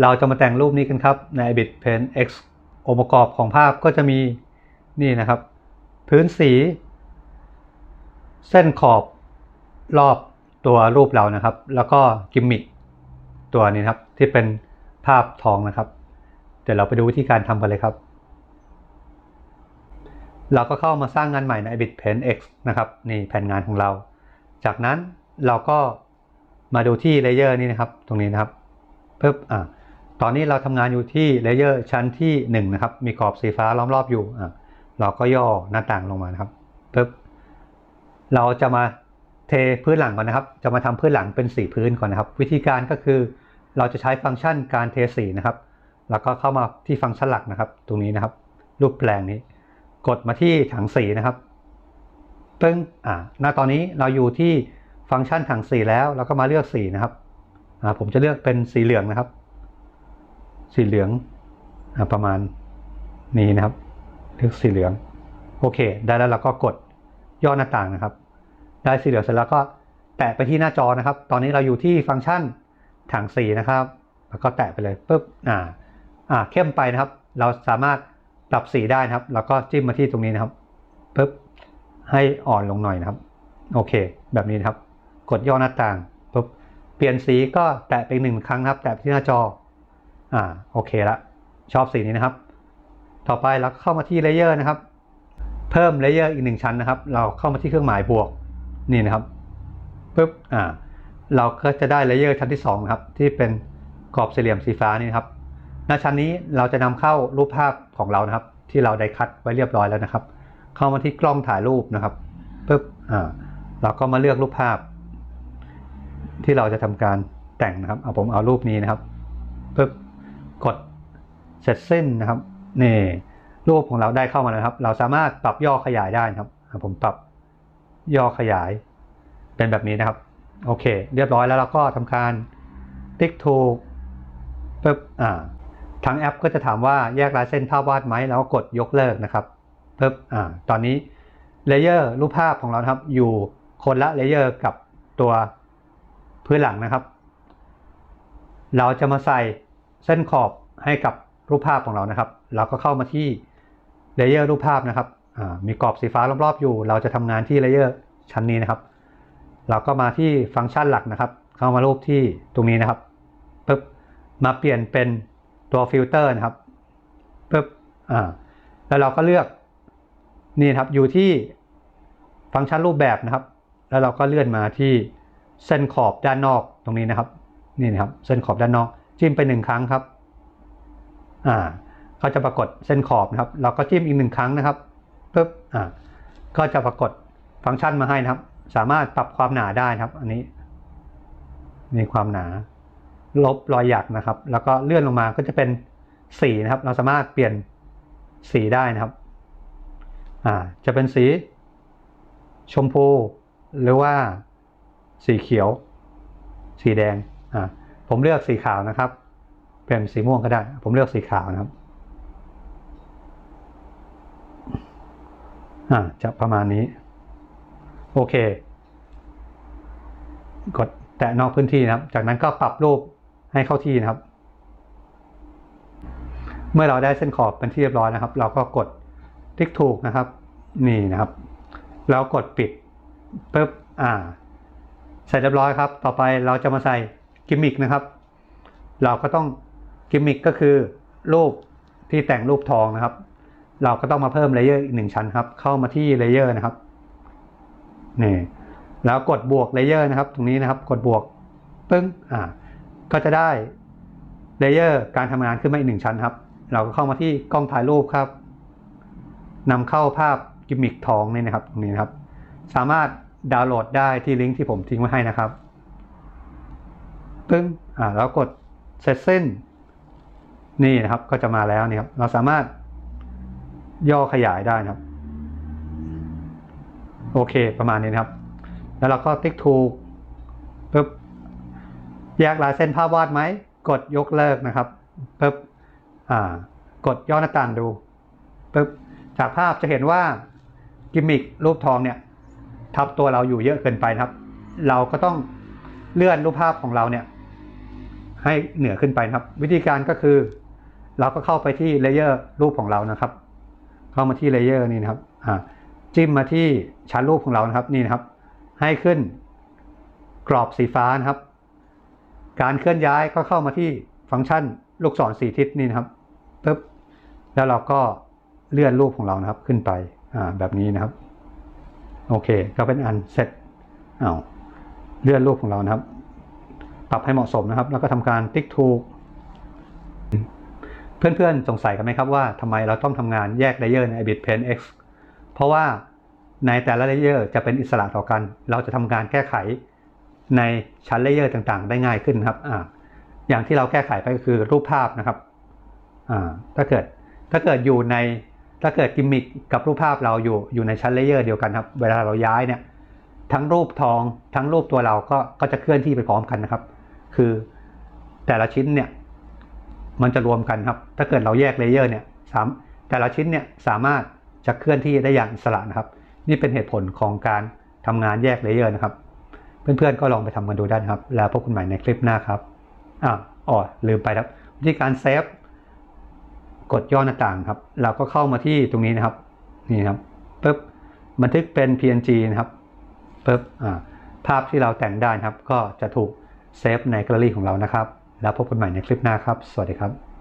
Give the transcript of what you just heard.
เราจะมาแต่งรูปนี้กันครับใน Bit Paint X องค์ประกอบของภาพก็จะมีนี่นะครับ พื้นสี เส้นขอบรอบตัวรูปเรานะครับ แล้วก็กิมมิคตัวนี้นครับที่เป็นภาพทองนะครับ เดี๋ยวเราไปดูวิธีการทำกันเลยครับ เราก็เข้ามาสร้างงานใหม่ใน Bit Paint X นะครับนี่แผนงานของเรา จากนั้นเราก็มาดูที่เลเยอร์นี้นะครับ ตรงนี้นะครับปึ๊บอ่า ตอนนี้เราทำงานอยู่ที่เลเยอร์ชั้นที่1นะครับ มีกรอบสีฟ้าล้อมรอบอยู่อ่าเราก็ย่อหน้าต่างลงมานะครับปึ๊บ เราจะมาเทพื้นหลังก่อนนะครับ จะมาทำพื้นหลังเป็นสีพื้นก่อนนะครับ วิธีการก็คือเราจะใช้ฟังก์ชันการเทสีนะครับ แล้วก็เข้ามาที่ฟังก์ชันหลักนะครับ ตรงนี้นะครับ รูปแปลงนี้ กดมาที่ถังสีนะครับปึ้งอ่าณตอนนี้เราอยู่ที่ฟังก์ชันถังสีแล้ว เราก็มาเลือกสีนะครับอ่าผมจะเลือกเป็นสีเหลืองนะครับ สีเหลืองอประมาณนี้นะครับเลือกสีเหลือง โอเค ได้แล้วเราก็กดย่อหน้าต่างนะครับ ได้สีเหลืองเสร็จแล้วก็แตะไปที่หน้าจอนะครับ ตอนนี้เราอยู่ที่ฟังก์ชันถังสีนะครับ แล้วก็แตะไปเลยปุ๊บอ่าอ่าเข้มไปนะครับ เราสามารถปรับสีได้นะครับ แล้วก็จิ้มมาที่ตรงนี้นะครับปุ๊บให้อ่อนลงหน่อยนะครับ โอเค แบบนี้นะครับ กดย่อหน้าต่างปุ๊บเปลี่ยนสีก็แตะไปหนึ่งครั้งนะครับ แตะไปที่หน้าจอ อ่าโอเคละ ชอบสีนี้นะครับ ต่อไปเราเข้ามาที่เลเยอร์นะครับ เพิ่มเลเยอร์อีกหนึ่งชั้นนะครับ เราเข้ามาที่เครื่องหมายบวกนี่นะครับปุ๊บอ่าเราก็จะได้เลเยอร์ชั้นที่2นะครับที่เป็นกรอบสี่เหลี่ยมสีฟ้านี่นะครับหน้าชั้นนี้เราจะนำเข้ารูปภาพของเรานะครับ ที่เราได้คัดไว้เรียบร้อยแล้วนะครับ เข้ามาที่กล้องถ่ายรูปนะครับปุ๊บอ่าเราก็มาเลือกรูปภาพ ที่เราจะทำการแต่งนะครับ เอาผมเอารูปนี้นะครับปุ๊บ กดเสร็จสิ้นนะครับนี่รูปของเราได้เข้ามาแล้วครับ เราสามารถปรับย่อขยายได้ครับ ผมปรับย่อขยายเป็นแบบนี้นะครับ โอเค เรียบร้อยแล้วเราก็ทำการติ๊กถูกปุ๊บอ่าทางแอปก็จะถามว่าแยกลายเส้นภาพวาดไหมแล้วก็กดยกเลิกนะครับปุ๊บอ่าตอนนี้เลเยอร์รูปภาพของเราครับ อยู่คนละเลเยอร์กับตัวพื้นหลังนะครับ เราจะมาใส่ เส้นขอบให้กับรูปภาพของเรานะครับ เราก็เข้ามาที่เลเยอร์รูปภาพนะครับมีกรอบสีฟ้ารอบๆอยู่ เราจะทำงานที่เลเยอร์ชั้นนี้นะครับ เราก็มาที่ฟังก์ชันหลักนะครับ เข้ามารูปที่ตรงนี้นะครับปึ๊บมาเปลี่ยนเป็นตัวฟิลเตอร์นะครับปึ๊บอ่าแล้วเราก็เลือกนี่ครับอยู่ที่ฟังก์ชันรูปแบบนะครับ แล้วเราก็เลื่อนมาที่เส้นขอบด้านนอกตรงนี้นะครับ นี่นะครับ เส้นขอบด้านนอก จิ้มไปหนึ่งครั้งครับ อ่าก็จะปรากฏเส้นขอบนะครับ เราก็จิ้มอีกหนึ่งครั้งนะครับปึ๊บอ่าก็จะปรากฏฟังก์ชันมาให้นะครับ สามารถปรับความหนาได้นะครับ อันนี้มีความหนา ลบรอยหยักนะครับ แล้วก็เลื่อนลงมาก็จะเป็นสีนะครับ เราสามารถเปลี่ยนสีได้นะครับ อ่า จะเป็นสี ชมพู หรือว่าสีเขียว สีแดง อ่า ผมเลือกสีขาวนะครับ เป็นสีม่วงก็ได้ ผมเลือกสีขาวนะครับอ่าจะประมาณนี้ โอเค กดแตะนอกพื้นที่นะครับ จากนั้นก็ปรับรูปให้เข้าที่นะครับ เมื่อเราได้เส้นขอบเป็นที่เรียบร้อยนะครับ เราก็กดติ๊กถูกนะครับ นี่นะครับ แล้วกดปิดปุ๊บอ่าเสร็จเรียบร้อยครับ ต่อไปเราจะมาใส่ กิมมิกนะครับ เราก็ต้องกิมมิกก็คือรูปที่แต่งรูปทองนะครับ เราก็ต้องมาเพิ่มเลเยอร์อีกหนึ่งชั้นครับ เข้ามาที่เลเยอร์นะครับนี่แล้วกดบวกเลเยอร์นะครับ ตรงนี้นะครับ กดบวกปึ้งอ่าก็จะได้เลเยอร์การทำงานขึ้นมาอีกหนึ่งชั้นครับ เราก็เข้ามาที่กล้องถ่ายรูปครับนำเข้าภาพกิมมิคทองนี่นะครับตรงนี้นะครับ สามารถดาวน์โหลดได้ที่ลิงก์ที่ผมทิ้งไว้ให้นะครับ ปึ้งอ่าแล้วกดเสร็จสิ้น นี่นะครับก็จะมาแล้วนี่ครับเราสามารถย่อขยายได้นะครับ โอเคประมาณนี้นะครับ แล้วเราก็ติ๊กถูกปุ๊บแยกลายเส้นภาพวาดไหม กดยกเลิกนะครับปุ๊บอ่ากดย่อหน้าต่างดูปุ๊บจากภาพจะเห็นว่ากิมมิครูปทองเนี่ยทับตัวเราอยู่เยอะเกินไปนะครับ เราก็ต้องเลื่อนรูปภาพของเราเนี่ย ให้เหนือขึ้นไปนะครับ วิธีการก็คือ เราก็เข้าไปที่เลเยอร์รูปของเรานะครับ เข้ามาที่เลเยอร์นี่นะครับจิ้มมาที่ชั้นรูปของเรานะครับนี่นะครับ ให้ขึ้นกรอบสีฟ้านะครับ การเคลื่อนย้ายก็เข้ามาที่ฟังก์ชันลูกศรสีทิศนี่นะครับปึ๊บแล้วเราก็เลื่อนรูปของเรานะครับขึ้นไปอ่าแบบนี้นะครับ โอเค ก็เป็นอันเสร็จเอาเลื่อนรูปของเรานะครับ ปรับให้เหมาะสมนะครับ แล้วก็ทำการติ๊กถูก เพื่อนๆสงสัยกันไหมครับว่าทำไมเราต้องทำงานแยกเลเยอร์ใน Ibit Paint X เพราะว่าในแต่ละเลเยอร์จะเป็นอิสระต่อกัน เราจะทำการแก้ไขในชั้นเลเยอร์ต่างๆ ได้ง่ายขึ้นครับออย่างที่เราแก้ไขไปก็คือรูปภาพนะครับถ้าเกิดถ้าเกิดอยู่ในถ้าเกิดกิมมิคกับรูปภาพเราอยู่อยู่ในชั้นเลเยอร์เดียวกันครับ เวลาเราย้ายเนี่ย ทั้งรูปทอง ทั้งรูปตัวเราก็ก็จะเคลื่อนที่ไปพร้อมกันนะครับ คือแต่ละชิ้นเนี่ยมันจะรวมกันครับ ถ้าเกิดเราแยกเลเยอร์เนี่ยสามแต่ละชิ้นเนี่ยสามารถจะเคลื่อนที่ได้อย่างอิสระนะครับ นี่เป็นเหตุผลของการทำงานแยกเลเยอร์นะครับ เพื่อนๆก็ลองไปทำกันดูได้นะครับ แล้วพบกันใหม่ในคลิปหน้าครับอ่าอ๋อลืมไปครับ วิธีการเซฟกดย่อหน้าต่างครับ เราก็เข้ามาที่ตรงนี้นะครับ นี่ครับปุ๊บบันทึกเป็น PNG นะครับ ปุ๊บภาพที่เราแต่งได้นะครับ ก็จะถูกเซฟในแกลเลอรี่ของเรานะครับ แล้วพบกันใหม่ในคลิปหน้าครับ สวัสดีครับ